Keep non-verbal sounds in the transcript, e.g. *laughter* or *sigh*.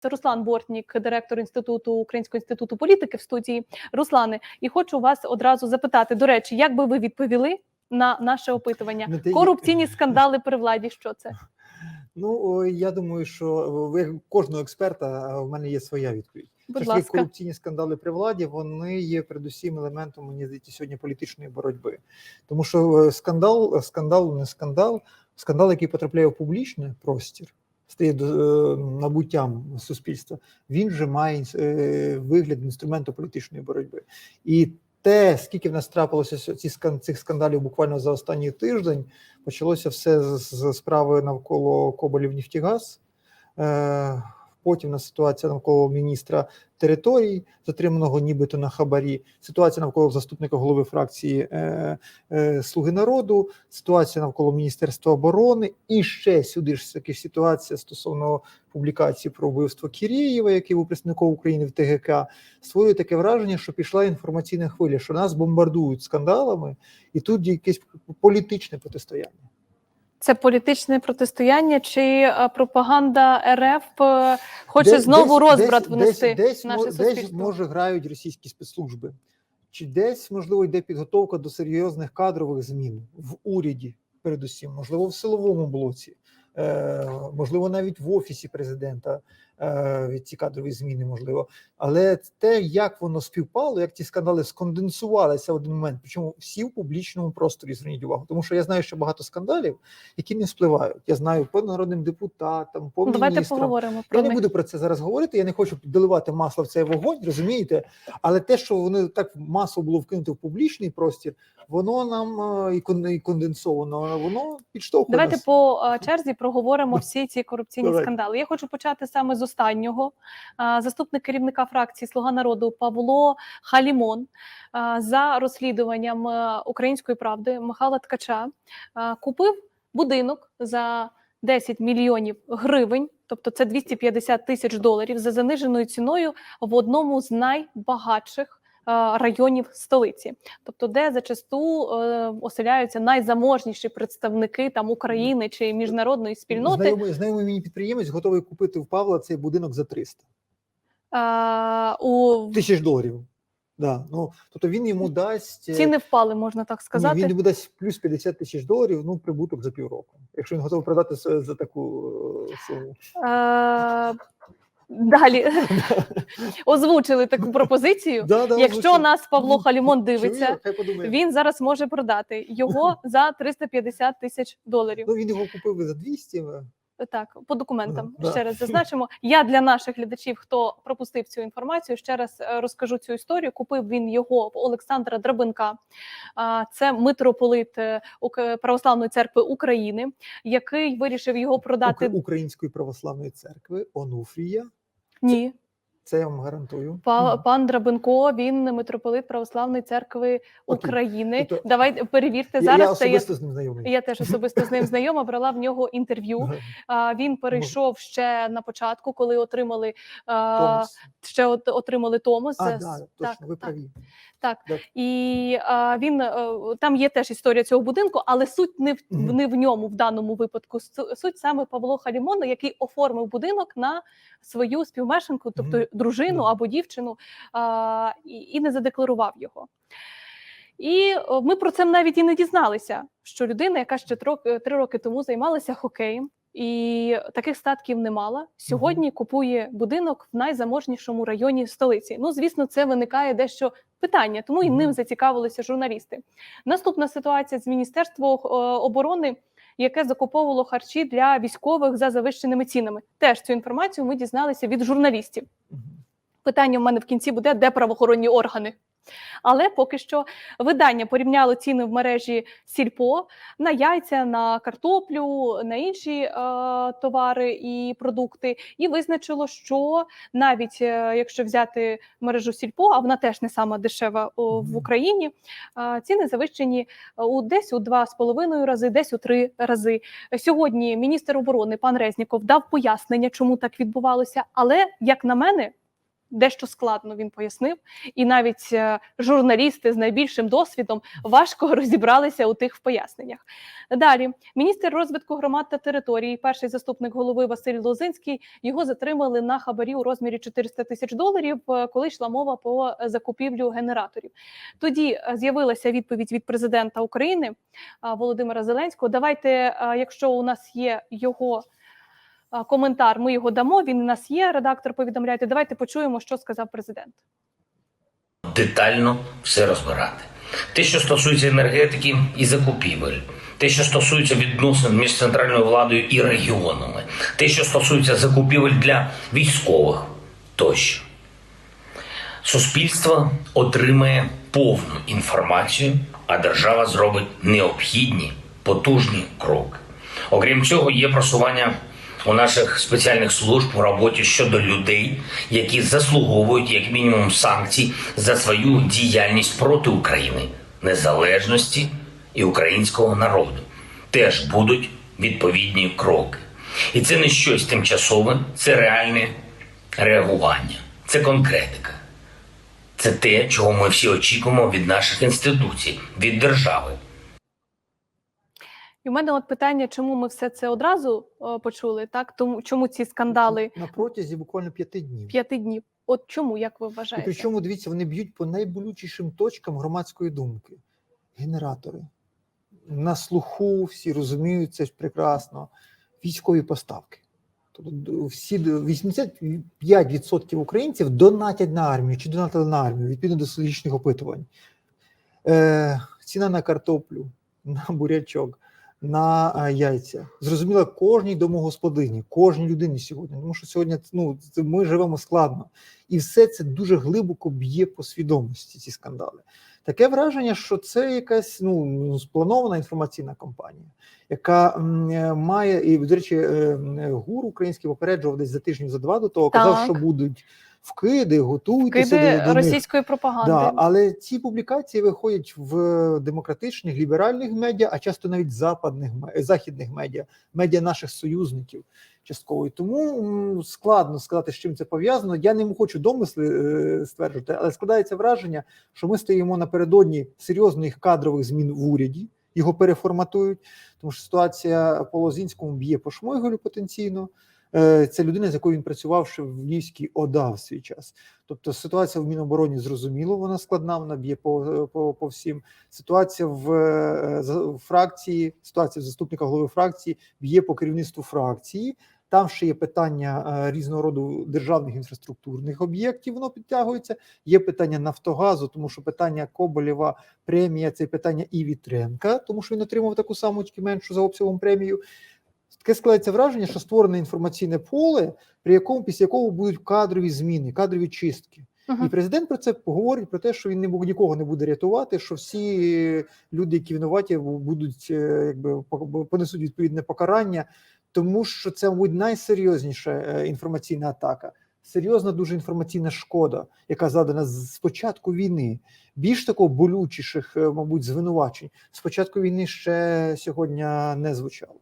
Це Руслан Бортнік, директор інституту Українського інституту політики в студії. Руслане, і хочу вас одразу запитати. До речі, як би ви відповіли на наше опитування? Ну, Корупційні *laughs* скандали при владі. Що це? Ну я думаю, що ви кожного експерта в мене є своя відповідь. Будь ласка. корупційні скандали при владі вони є передусім елементом мені здається сьогодні політичної боротьби, тому що е, скандал, скандал, не скандал, скандал, який потрапляє в публічний простір, стає е, набуттям суспільства. Він же має е, вигляд інструменту політичної боротьби і. Те, скільки в нас трапилося цих скандалів буквально за останній тиждень, почалося все з, справи навколо Коболів Нефтігаз. Потім на ситуація навколо міністра територій, затриманого нібито на хабарі, ситуація навколо заступника голови фракції е, е, Слуги народу, ситуація навколо Міністерства оборони, і ще сюди ж таки ситуація стосовно публікації про вбивство Кірєєва, який був представником України в ТГК, створює таке враження, що пішла інформаційна хвиля, що нас бомбардують скандалами, і тут якесь політичне протистояння. Це політичне протистояння чи е, пропаганда РФ е, хоче десь, знову розбрат десь, внести десь, десь, в наше десь суспільство? може грають російські спецслужби, чи десь можливо йде підготовка до серйозних кадрових змін в уряді, передусім, можливо, в силовому блоці, е, можливо, навіть в офісі президента е, ці кадрові зміни, можливо. Але те, як воно співпало, як ці скандали сконденсувалися в один момент, причому всі в публічному просторі зверніть увагу, тому що я знаю, що багато скандалів, які не спливають. Я знаю по народним депутатам, по Ну, Давайте міністрам. поговоримо про Я не буду про це зараз говорити. Я не хочу доливати масло в цей вогонь, розумієте? Але те, що вони так масово було вкинуто в публічний простір, воно нам е, і кон- конденсовано, воно підштовхує. Давайте нас. по е, черзі проговоримо всі ці корупційні скандали. Я хочу почати саме з останнього. Заступник керівника фракції Слуга народу Павло Халімон за розслідуванням е, української правди Михайла Ткача купив будинок за 10 мільйонів гривень. Тобто це 250 тисяч доларів за заниженою ціною в одному з найбагатших районів столиці, тобто де зачасту е, оселяються найзаможніші представники там України чи міжнародної спільноти. Знайомий, знайомий мені підприємець готовий купити в Павла цей будинок за 300 Е, у тисяч доларів. Да, ну, тобто він йому дасть е, ціни впали, можна так ні, сказати. він йому дасть плюс 50 тисяч доларів, ну прибуток за півроку. Якщо він готовий продати за, таку е, суму. Е, Далі *laughs* озвучили таку пропозицію. Да, да, Якщо нас Павло Халімон дивиться? Він зараз може продати його *laughs* за 350 тисяч доларів. Ну, він його купив за 200. е, Так, по документам Да, ще раз *laughs* зазначимо. Я для наших глядачів, хто пропустив цю інформацію, ще раз е, розкажу цю історію. Купив він його в Олександра Драбенка. Це митрополит е, Православної церкви України, який вирішив його продати. Української православної церкви Онуфрія. Ні, Це я вам гарантую. па, пан Драбенко, він митрополит Православної церкви України. Тобто Давайте перевірте Я, зараз. я це особисто з ним знайомий. я теж особисто з ним знайома, брала в нього інтерв'ю. Він перейшов ще на початку, коли отримали а, Томас. ще от, отримали Томос. А, да, точно, ви праві. так. Так. І а, він е, там є теж історія цього будинку, але суть не в не в ньому в даному випадку. Су- Суть саме Павло Халімона, який оформив будинок на свою співмешканку, тобто. Дружину або дівчину, а, і, і не задекларував його. І ми про це навіть і не дізналися, що людина, яка ще тро- три роки тому займалася хокеєм, і таких статків не мала, сьогодні купує будинок в найзаможнішому районі столиці. Ну, звісно, це виникає дещо питання, тому і ним зацікавилися журналісти. Наступна ситуація з Міністерством е, оборони. Яке закуповувало харчі для військових за завищеними цінами? Теж цю інформацію ми дізналися від журналістів. Питання в мене в кінці буде, де правоохоронні органи. Але поки що видання порівняло ціни в мережі Сільпо на яйця, на картоплю, на інші е, товари і продукти, і визначило, що навіть е, якщо взяти мережу Сільпо, а вона теж не сама дешева о, в Україні, е, ціни завищені е, у десь у два з половиною рази, десь у три рази. Сьогодні міністр оборони пан Резніков дав пояснення, чому так відбувалося. Але як на мене, дещо складно він пояснив, і навіть е, журналісти з найбільшим досвідом важко *laughs* розібралися у тих поясненнях. Далі міністр розвитку громад та територій, перший заступник голови Василь Лозинський, його затримали на хабарі у розмірі 400 тисяч доларів, е, коли йшла мова про закупівлю генераторів. Тоді е, з'явилася відповідь від президента України е, Володимира Зеленського. Давайте, е, якщо у нас є його е, коментар, ми його дамо. Він у нас є. Редактор повідомляйте. Давайте почуємо, що сказав президент. детально все розбирати. Те, що стосується енергетики і закупівель, те, що стосується відносин між центральною владою і регіонами, те, що стосується закупівель для військових тощо. Суспільство отримає повну інформацію, а держава зробить необхідні потужні кроки. Окрім цього, є просування у наших спеціальних служб у роботі щодо людей, які заслуговують як мінімум санкцій за свою діяльність проти України, незалежності і українського народу. Теж будуть відповідні кроки. І це не щось тимчасове, це реальне реагування, це конкретика. Це те, чого ми всі очікуємо від наших інституцій, від держави. І в мене от питання, чому ми все це одразу почули? Так тому чому ці скандали на протязі буквально п'яти днів. п'яти днів? От чому як ви І вважаєте? причому дивіться, вони б'ють по найболючішим точкам громадської думки. Генератори на слуху, всі розуміють це ж прекрасно. Військові поставки. Тобто всі д- 85% українців донатять на армію чи донатили на армію відповідно до соціологічних опитувань. Е, ціна на картоплю, на бурячок, на а, яйця. Зрозуміло, кожній домогосподині, кожній людині сьогодні. Тому що сьогодні ну, ми живемо складно. І все це дуже глибоко б'є по свідомості, ці скандали. Таке враження, що це якась ну, спланована інформаційна кампанія, яка е, має, і, до речі, е, гур український попереджував десь за тиждень, за два до того, казав, Так. що будуть вкиди, готуйтеся Киди до, до них. російської пропаганди? Да, але ці публікації виходять в демократичних ліберальних медіа, а часто навіть западних західних медіа, медіа наших союзників частково. І Тому складно сказати, з чим це пов'язано. Я не хочу домисли е, стверджувати, але складається враження, що ми стоїмо напередодні серйозних кадрових змін в уряді. Його переформатують, тому що ситуація по Лозінському б'є по Шмойголю потенційно. Це людина, з якою він працював ще в Львівській ОДА в свій час. Тобто ситуація в Мінобороні зрозуміло, вона складна, вона б'є по, по, по всім. Ситуація в, е, в фракції, ситуація в заступника голови фракції б'є по керівництву фракції. Там ще є питання е, різного роду державних інфраструктурних об'єктів, воно підтягується. Є питання Нафтогазу, тому що питання Коболєва премія це питання і Вітренка, тому що він отримав таку саму тільки меншу за обсягом премію. Таке складається враження, що створене інформаційне поле, при якому після якого будуть кадрові зміни, кадрові чистки. Мгм. І президент про це поговорить про те, що він не бу- нікого не буде рятувати, що всі люди, які винуваті, будуть е, якби по- понесуть відповідне покарання, тому що це, мабуть, найсерйозніша е, інформаційна атака. Серйозна дуже інформаційна шкода, яка задана з початку війни. Більш такого болючіших, е, мабуть, звинувачень з початку війни ще сьогодні не звучало.